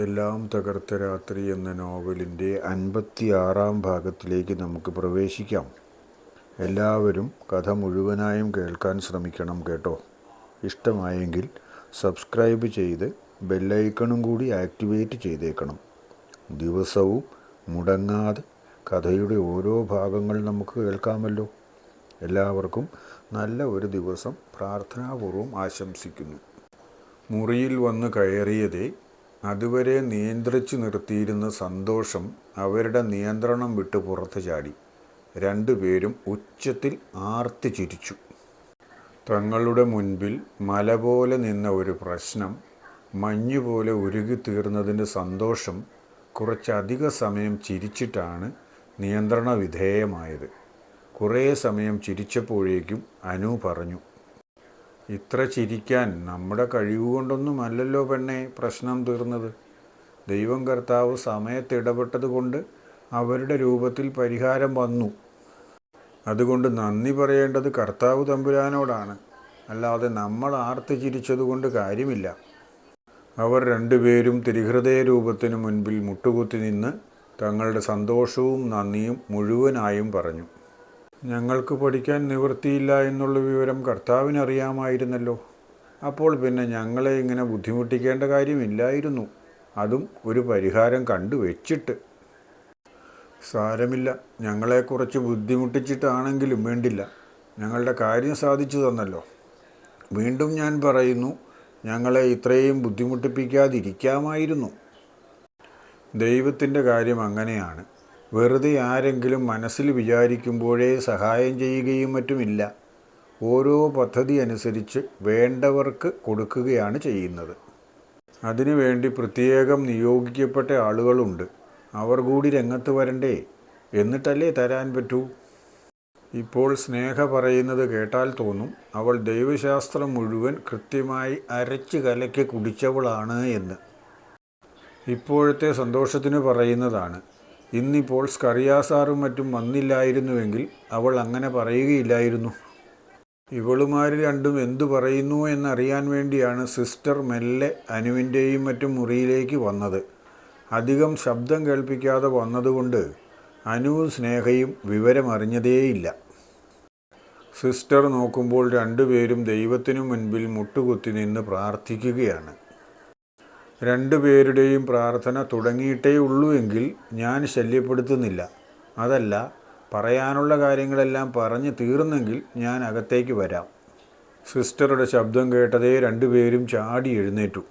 എല്ലാം തകർത്ത രാത്രി എന്ന നോവലിന്റെ അൻപത്തിയാറാം ഭാഗത്തിലേക്ക് നമുക്ക് പ്രവേശിക്കാം. എല്ലാവരും കഥ മുഴുവനായും കേൾക്കാൻ ശ്രമിക്കണം കേട്ടോ. ഇഷ്ടമായെങ്കിൽ സബ്സ്ക്രൈബ് ചെയ്ത് ബെല്ലൈക്കണും കൂടി ആക്ടിവേറ്റ് ചെയ്തേക്കണം. ദിവസവും മുടങ്ങാതെ കഥയുടെ ഓരോ ഭാഗങ്ങൾ നമുക്ക് കേൾക്കാമല്ലോ. എല്ലാവർക്കും നല്ല ഒരു ദിവസം പ്രാർത്ഥനാപൂർവം ആശംസിക്കുന്നു. മുറിയിൽ വന്ന് കയറിയതേ അതുവരെ നിയന്ത്രിച്ചു നിർത്തിയിരുന്ന സന്തോഷം അവരുടെ നിയന്ത്രണം വിട്ട് പുറത്തു ചാടി. രണ്ടുപേരും ഉച്ചത്തിൽ ആർത്തി ചിരിച്ചു. തങ്ങളുടെ മുൻപിൽ മല പോലെ നിന്ന ഒരു പ്രശ്നം മഞ്ഞു മഞ്ഞുപോലെ ഉരുകിത്തീർന്നതിന്റെ സന്തോഷം കുറച്ചധിക സമയം ചിരിച്ചിട്ടാണ് നിയന്ത്രണ വിധേയമായത് കുറേ സമയം ചിരിച്ചപ്പോഴേക്കും അനു പറഞ്ഞു ഇത്ര ചിരിക്കാൻ നമ്മുടെ കഴിവുകൊണ്ടൊന്നുമല്ലല്ലോ പെണ്ണെ പ്രശ്നം തീർന്നത്. ദൈവം കർത്താവ് സമയത്ത് ഇടപെട്ടത് കൊണ്ട് അവരുടെ രൂപത്തിൽ പരിഹാരം വന്നു. അതുകൊണ്ട് നന്ദി പറയേണ്ടത് കർത്താവ് തമ്പുരാനോടാണ്. അല്ലാതെ നമ്മൾ ആർത്ത് ചിരിച്ചതുകൊണ്ട് കാര്യമില്ല. അവർ രണ്ടുപേരും തിരിഹൃദയ രൂപത്തിനു മുൻപിൽ മുട്ടുകുത്തി നിന്ന് തങ്ങളുടെ സന്തോഷവും നന്ദിയും മുഴുവനായും പറഞ്ഞു. ഞങ്ങൾക്ക് പഠിക്കാൻ നിവൃത്തിയില്ല എന്നുള്ള വിവരം കർത്താവിനറിയാമായിരുന്നല്ലോ. അപ്പോൾ പിന്നെ ഞങ്ങളെ ഇങ്ങനെ ബുദ്ധിമുട്ടിക്കേണ്ട കാര്യമില്ലായിരുന്നു. അതും ഒരു പരിഹാരം കണ്ടു വെച്ചിട്ട്. സാരമില്ല. ഞങ്ങളെ കുറച്ച് ബുദ്ധിമുട്ടിച്ചിട്ടാണെങ്കിലും വേണ്ടില്ല. ഞങ്ങളുടെ കാര്യം സാധിച്ചു തന്നല്ലോ. വീണ്ടും ഞാൻ പറയുന്നു ഞങ്ങളെ ഇത്രയും ബുദ്ധിമുട്ടിപ്പിക്കാതിരിക്കാമായിരുന്നു. ദൈവത്തിന്റെ കാര്യം അങ്ങനെയാണ്. വെറുതെ ആരെങ്കിലും മനസ്സിൽ വിചാരിക്കുമ്പോഴേ സഹായം ചെയ്യുകയും മറ്റുമില്ല. ഓരോ പദ്ധതി അനുസരിച്ച് വേണ്ടവർക്ക് കൊടുക്കുകയാണ് ചെയ്യുന്നത്. അതിനുവേണ്ടി പ്രത്യേകം നിയോഗിക്കപ്പെട്ട ആളുകളുണ്ട്. അവർ കൂടി രംഗത്ത് വരണ്ടേ? എന്നിട്ടല്ലേ തരാൻ പറ്റൂ? ഇപ്പോൾ സ്നേഹ പറയുന്നത് കേട്ടാൽ തോന്നും അവൾ ദൈവശാസ്ത്രം മുഴുവൻ കൃത്യമായി അരച്ച് കലക്കി കുടിച്ചവളാണ് എന്ന്. ഇപ്പോഴത്തെ സന്തോഷത്തിന് പറയുന്നതാണ് ഇന്നിപ്പോൾ സ്കറിയാസാറും മറ്റും വന്നില്ലായിരുന്നുവെങ്കിൽ അവൾ അങ്ങനെ പറയുകയില്ലായിരുന്നു. ഇവളുമാർ രണ്ടും എന്തു പറയുന്നു എന്നറിയാൻ വേണ്ടിയാണ് സിസ്റ്റർ മെല്ലെ അനുവിന്റെയും മറ്റും മുറിയിലേക്ക് വന്നത്. അധികം ശബ്ദം കേൾപ്പിക്കാതെ വന്നതുകൊണ്ട് അനുവും സ്നേഹയും വിവരമറിഞ്ഞതേയില്ല സിസ്റ്റർ നോക്കുമ്പോൾ രണ്ടുപേരും ദൈവത്തിനു മുൻപിൽ മുട്ടുകുത്തി നിന്ന് പ്രാർത്ഥിക്കുകയാണ്. രണ്ടുപേരുടെയും പ്രാർത്ഥന തുടങ്ങിയിട്ടേ ഉള്ളൂ എങ്കിൽ ഞാൻ ശല്യപ്പെടുത്തുന്നില്ല. അതല്ല പറയാനുള്ള കാര്യങ്ങളെല്ലാം പറഞ്ഞു തീർന്നെങ്കിൽ ഞാൻ അകത്തേക്ക് വരാം. സിസ്റ്ററുടെ ശബ്ദം കേട്ടതേ രണ്ടുപേരും ചാടി എഴുന്നേറ്റു.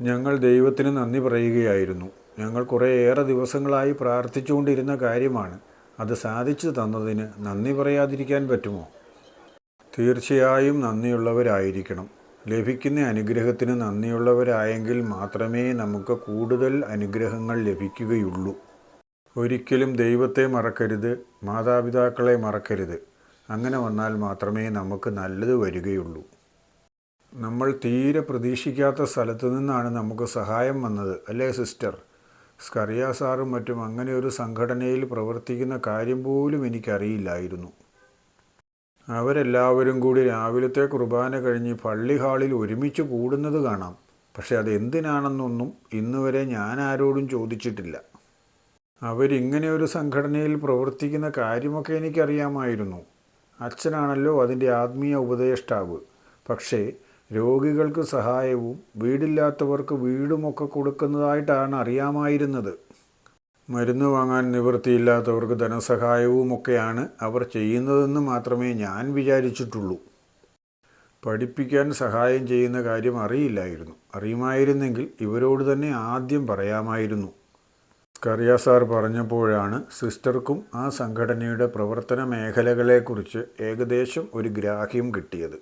ഞങ്ങൾ ദൈവത്തിന് നന്ദി പറയുകയായിരുന്നു. ഞങ്ങൾ കുറേയേറെ ദിവസങ്ങളായി പ്രാർത്ഥിച്ചുകൊണ്ടിരുന്ന കാര്യമാണ്. അത് സാധിച്ചു തന്നതിന് നന്ദി പറയാതിരിക്കാൻ പറ്റുമോ? തീർച്ചയായും നന്ദിയുള്ളവരായിരിക്കണം. ലഭിക്കുന്ന അനുഗ്രഹത്തിന് നന്ദിയുള്ളവരായെങ്കിൽ മാത്രമേ നമുക്ക് കൂടുതൽ അനുഗ്രഹങ്ങൾ ലഭിക്കുകയുള്ളൂ. ഒരിക്കലും ദൈവത്തെ മറക്കരുത് മാതാപിതാക്കളെ മറക്കരുത്. അങ്ങനെ വന്നാൽ മാത്രമേ നമുക്ക് നല്ലത് വരികയുള്ളൂ. നമ്മൾ തീരെ പ്രതീക്ഷിക്കാത്ത സ്ഥലത്തു നിന്നാണ് നമുക്ക് സഹായം വന്നത് അല്ലേ സിസ്റ്റർ? സ്കറിയ സാറും മറ്റും അങ്ങനെ ഒരു സംഘടനയിൽ പ്രവർത്തിക്കുന്ന കാര്യം പോലും എനിക്കറിയില്ലായിരുന്നു. അവരെല്ലാവരും കൂടി രാവിലത്തെ കുർബാന കഴിഞ്ഞ് പള്ളി ഹാളിൽ ഒരുമിച്ച് കൂടുന്നത് കാണാം. പക്ഷെ അതെന്തിനാണെന്നൊന്നും ഇന്നുവരെ ഞാൻ ആരോടും ചോദിച്ചിട്ടില്ല. അവരിങ്ങനെ ഒരു സംഘടനയിൽ പ്രവർത്തിക്കുന്ന കാര്യമൊക്കെ എനിക്കറിയാമായിരുന്നു. അച്ഛനാണല്ലോ അതിന്റെ ആത്മീയ ഉപദേഷ്ടാവ്. പക്ഷേ രോഗികൾക്ക് സഹായവും വീടില്ലാത്തവർക്ക് വീടുമൊക്കെ കൊടുക്കുന്നതായിട്ടാണ് അറിയാമായിരുന്നത്. മരുന്ന് വാങ്ങാൻ നിവൃത്തിയില്ലാത്തവർക്ക് ധനസഹായവുമൊക്കെയാണ് അവർ ചെയ്യുന്നതെന്ന് മാത്രമേ ഞാൻ വിചാരിച്ചിട്ടുള്ളൂ. പഠിപ്പിക്കാൻ സഹായം ചെയ്യുന്ന കാര്യം അറിയില്ലായിരുന്നു. അറിയുമായിരുന്നെങ്കിൽ ഇവരോട് തന്നെ ആദ്യം പറയാമായിരുന്നു. സ്കറിയ സാർ പറഞ്ഞപ്പോഴാണ് സിസ്റ്റർക്കും ആ സംഘടനയുടെ പ്രവർത്തന മേഖലകളെക്കുറിച്ച് ഏകദേശം ഒരു ഗ്രാഹ്യം കിട്ടിയത്.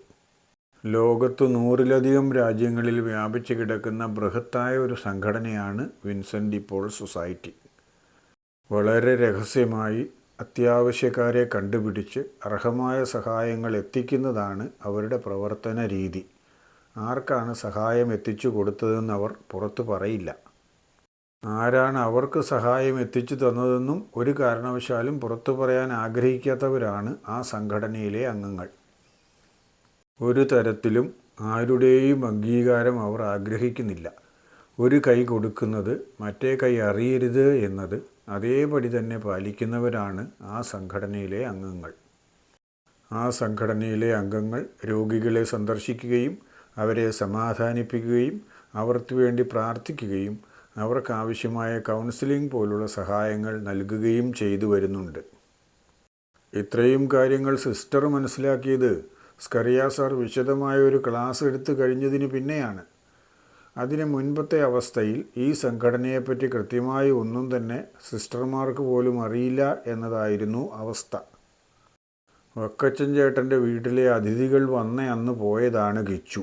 ലോകത്ത് നൂറിലധികം രാജ്യങ്ങളിൽ വ്യാപിച്ചു കിടക്കുന്ന ബൃഹത്തായ ഒരു സംഘടനയാണ് വിൻസെന്റ് ഇപ്പോൾ സൊസൈറ്റി. വളരെ രഹസ്യമായി അത്യാവശ്യക്കാരെ കണ്ടുപിടിച്ച് അർഹമായ സഹായങ്ങൾ എത്തിക്കുന്നതാണ് അവരുടെ പ്രവർത്തന രീതി. ആർക്കാണ് സഹായം എത്തിച്ചു കൊടുത്തതെന്ന് അവർ പുറത്തു പറയില്ല. ആരാണ് അവർക്ക് സഹായം എത്തിച്ചു തന്നതെന്നും ഒരു കാരണവശാലും പുറത്തു പറയാൻ ആഗ്രഹിക്കാത്തവരാണ് ആ സംഘടനയിലെ അംഗങ്ങൾ. ഒരു തരത്തിലും ആരുടെയും അംഗീകാരം അവർ ആഗ്രഹിക്കുന്നില്ല. ഒരു കൈ കൊടുക്കുന്നത് മറ്റേ കൈ അറിയരുത് എന്നത് അതേപടി തന്നെ പാലിക്കുന്നവരാണ് ആ സംഘടനയിലെ അംഗങ്ങൾ. ആ സംഘടനയിലെ അംഗങ്ങൾ രോഗികളെ സന്ദർശിക്കുകയും അവരെ സമാധാനിപ്പിക്കുകയും അവർക്ക് വേണ്ടി പ്രാർത്ഥിക്കുകയും അവർക്കാവശ്യമായ കൗൺസിലിംഗ് പോലുള്ള സഹായങ്ങൾ നൽകുകയും ചെയ്തു വരുന്നുണ്ട്. ഇത്രയും കാര്യങ്ങൾ സിസ്റ്റർ മനസ്സിലാക്കിയത് സ്കറിയ സാർ വിശദമായ ഒരു ക്ലാസ് എടുത്തു കഴിഞ്ഞതിന് പിന്നെയാണ്. അതിന് മുൻപത്തെ അവസ്ഥയിൽ ഈ സംഘടനയെപ്പറ്റി കൃത്യമായി ഒന്നും തന്നെ സിസ്റ്റർമാർക്ക് പോലും അറിയില്ല എന്നതായിരുന്നു അവസ്ഥ. വക്കച്ചൻ ചേട്ടന്റെ വീട്ടിലെ അതിഥികൾ വന്ന അന്ന് പോയതാണ് ഗിച്ചു.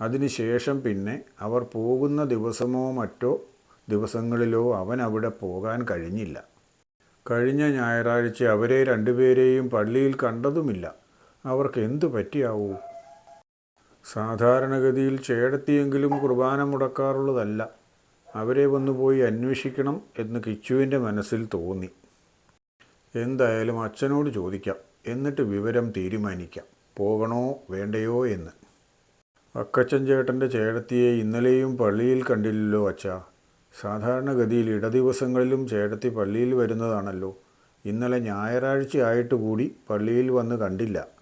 അതിനുശേഷം പിന്നെ അവർ പോകുന്ന ദിവസമോ മറ്റോ ദിവസങ്ങളിലോ അവൻ അവിടെ പോകാൻ കഴിഞ്ഞില്ല. കഴിഞ്ഞ ഞായറാഴ്ച അവരെ രണ്ടുപേരെയും പള്ളിയിൽ കണ്ടതുമില്ല. അവർക്ക് എന്തു പറ്റിയാവൂ? സാധാരണഗതിയിൽ ചേടത്തിയെങ്കിലും കുർബാന മുടക്കാറുള്ളതല്ല. അവരെ വന്നു പോയി അന്വേഷിക്കണം എന്ന് കിച്ചുവിന്റെ മനസ്സിൽ തോന്നി. എന്തായാലും അച്ഛനോട് ചോദിക്കാം. എന്നിട്ട് വിവരം തീരുമാനിക്കാം. പോകണോ വേണ്ടയോ എന്ന്. അക്കച്ചൻ ചേട്ടന്റെ ചേടത്തിയെ ഇന്നലെയും പള്ളിയിൽ കണ്ടില്ലല്ലോ അച്ഛാ. സാധാരണഗതിയിൽ ഇടദിവസങ്ങളിലും ചേടത്തി പള്ളിയിൽ വരുന്നതാണല്ലോ. ഇന്നലെ ഞായറാഴ്ച ആയിട്ട് കൂടി പള്ളിയിൽ വന്ന് കണ്ടില്ല.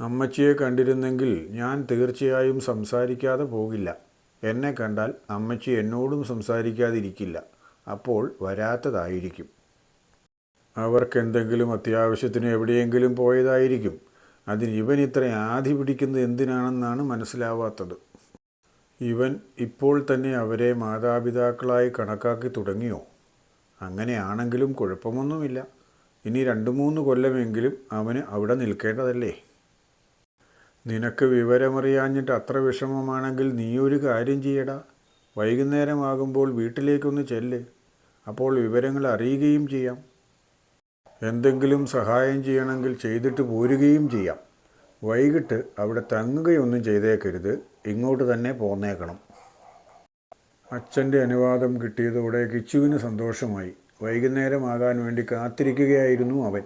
അമ്മച്ചിയെ കണ്ടിരുന്നെങ്കിൽ ഞാൻ തീർച്ചയായും സംസാരിക്കാതെ പോകില്ല. എന്നെ കണ്ടാൽ അമ്മച്ചി എന്നോടും സംസാരിക്കാതിരിക്കില്ല. അപ്പോൾ വരാത്തതായിരിക്കും. അവർക്കെന്തെങ്കിലും അത്യാവശ്യത്തിന് എവിടെയെങ്കിലും പോയതായിരിക്കും. അതിന് ഇവൻ ഇത്ര ആധി പിടിക്കുന്നത് എന്തിനാണെന്നാണ് മനസ്സിലാവാത്തത്. ഇവൻ ഇപ്പോൾ തന്നെ അവരെ മാതാപിതാക്കളായി കണക്കാക്കി തുടങ്ങിയോ? അങ്ങനെയാണെങ്കിലും കുഴപ്പമൊന്നുമില്ല. ഇനി രണ്ട് മൂന്ന് കൊല്ലമെങ്കിലും അവന് അവിടെ നിൽക്കേണ്ടതല്ലേ? നിനക്ക് വിവരമറിയാഞ്ഞിട്ട് അത്ര വിഷമമാണെങ്കിൽ നീയൊരു കാര്യം ചെയ്യടാ. വൈകുന്നേരമാകുമ്പോൾ വീട്ടിലേക്കൊന്ന് ചെല്ല്. അപ്പോൾ വിവരങ്ങൾ അറിയുകയും ചെയ്യാം. എന്തെങ്കിലും സഹായം ചെയ്യണമെങ്കിൽ ചെയ്തിട്ട് പോരുകയും ചെയ്യാം. വൈകിട്ട് അവിടെ തങ്ങുകയൊന്നും ചെയ്തേക്കരുത്. ഇങ്ങോട്ട് തന്നെ പോന്നേക്കണം. അച്ഛന്റെ അനുവാദം കിട്ടിയതോടെ കിച്ചുവിന് സന്തോഷമായി. വൈകുന്നേരമാകാൻ വേണ്ടി കാത്തിരിക്കുകയായിരുന്നു അവൻ.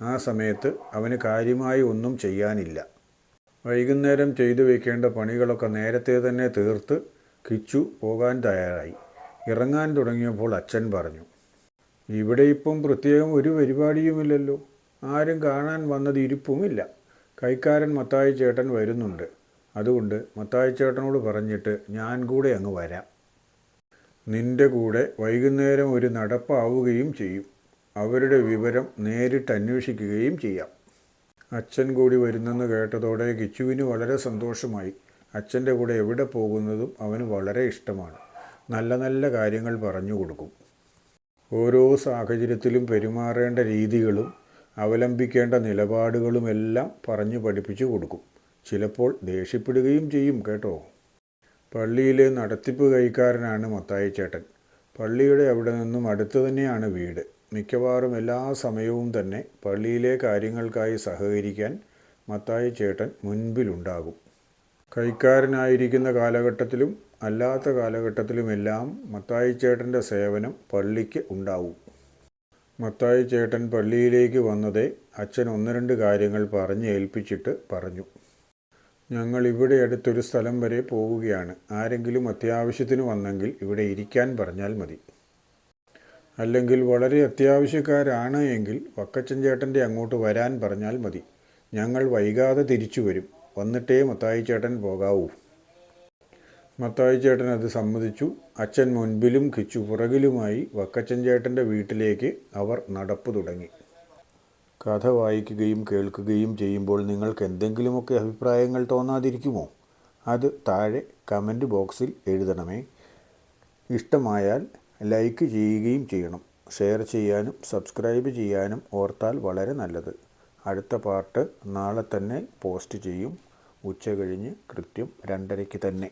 ആ സമയത്ത് അവന് കാര്യമായി ഒന്നും ചെയ്യാനില്ല. വൈകുന്നേരം ചെയ്തു വയ്ക്കേണ്ട പണികളൊക്കെ നേരത്തെ തന്നെ തീർത്ത് കിച്ചു പോകാൻ തയ്യാറായി. ഇറങ്ങാൻ തുടങ്ങിയപ്പോൾ അച്ഛൻ പറഞ്ഞു ഇവിടെ ഇപ്പം പ്രത്യേകം ഒരു പരിപാടിയുമില്ലല്ലോ. ആരും കാണാൻ വന്നത് ഇരിപ്പുമില്ല. കൈക്കാരൻ മത്തായി ചേട്ടൻ വരുന്നുണ്ട്. അതുകൊണ്ട് മത്തായി ചേട്ടനോട് പറഞ്ഞിട്ട് ഞാൻ കൂടെ അങ്ങ് വരാം. നിന്റെ കൂടെ വൈകുന്നേരം ഒരു നടപ്പാവുകയും ചെയ്യും. അവരുടെ വിവരം നേരിട്ട് അന്വേഷിക്കുകയും ചെയ്യാം. അച്ഛൻ കൂടി വരുന്നെന്ന് കേട്ടതോടെ കിച്ചുവിന് വളരെ സന്തോഷമായി. അച്ഛന്റെ കൂടെ എവിടെ പോകുന്നതും അവന് വളരെ ഇഷ്ടമാണ്. നല്ല നല്ല കാര്യങ്ങൾ പറഞ്ഞു കൊടുക്കും. ഓരോ സാഹചര്യത്തിലും പെരുമാറേണ്ട രീതികളും അവലംബിക്കേണ്ട നിലപാടുകളുമെല്ലാം പറഞ്ഞു പഠിപ്പിച്ചു കൊടുക്കും. ചിലപ്പോൾ ദേഷ്യപ്പെടുകയും ചെയ്യും കേട്ടോ. പള്ളിയിലെ നടത്തിപ്പ് കൈക്കാരനാണ് മത്തായി ചേട്ടൻ പള്ളിയുടെ അവിടെ നിന്നും അടുത്തു തന്നെയാണ് വീട്. മിക്കവാറും എല്ലാ സമയവും തന്നെ പള്ളിയിലെ കാര്യങ്ങൾക്കായി സഹകരിക്കാൻ മത്തായി ചേട്ടൻ മുൻപിലുണ്ടാകും. കൈക്കാരനായിരിക്കുന്ന കാലഘട്ടത്തിലും അല്ലാത്ത കാലഘട്ടത്തിലുമെല്ലാം മത്തായി ചേട്ടന്റെ സേവനം പള്ളിക്ക് ഉണ്ടാവും. മത്തായി ചേട്ടൻ പള്ളിയിലേക്ക് വന്നതേ അച്ഛൻ ഒന്ന് രണ്ട് കാര്യങ്ങൾ പറഞ്ഞ് ഏൽപ്പിച്ചിട്ട് പറഞ്ഞു. ഞങ്ങൾ ഇവിടെ അടുത്തൊരു സ്ഥലം വരെ പോവുകയാണ്. ആരെങ്കിലും അത്യാവശ്യത്തിന് വന്നെങ്കിൽ ഇവിടെ ഇരിക്കാൻ പറഞ്ഞാൽ മതി. അല്ലെങ്കിൽ വളരെ അത്യാവശ്യക്കാരാണ് എങ്കിൽ വക്കച്ചൻ ചേട്ടന്റെ അങ്ങോട്ട് വരാൻ പറഞ്ഞാൽ മതി. ഞങ്ങൾ വൈകാതെ തിരിച്ചു വരും. വന്നിട്ടേ മത്തായി ചേട്ടൻ പോകാവൂ. മത്തായി ചേട്ടൻ അത് സമ്മതിച്ചു. അച്ഛൻ മുൻപിലും കിച്ചു പുറകിലുമായി വക്കച്ചൻ ചേട്ടന്റെ വീട്ടിലേക്ക് അവർ നടപ്പ് തുടങ്ങി. കഥ വായിക്കുകയും കേൾക്കുകയും ചെയ്യുമ്പോൾ നിങ്ങൾക്ക് എന്തെങ്കിലുമൊക്കെ അഭിപ്രായങ്ങൾ തോന്നാതിരിക്കുമോ? അത് താഴെ കമന്റ് ബോക്സിൽ എഴുതണമേ. ഇഷ്ടമായാൽ ലൈക്ക് ചെയ്യുകയും ചെയ്യണം. ഷെയർ ചെയ്യാനും സബ്സ്ക്രൈബ് ചെയ്യാനും ഓർത്താൽ വളരെ നല്ലത്. അടുത്ത പാർട്ട് നാളെ തന്നെ പോസ്റ്റ് ചെയ്യും. ഉച്ച കഴിഞ്ഞ് കൃത്യം രണ്ടരയ്ക്ക് തന്നെ.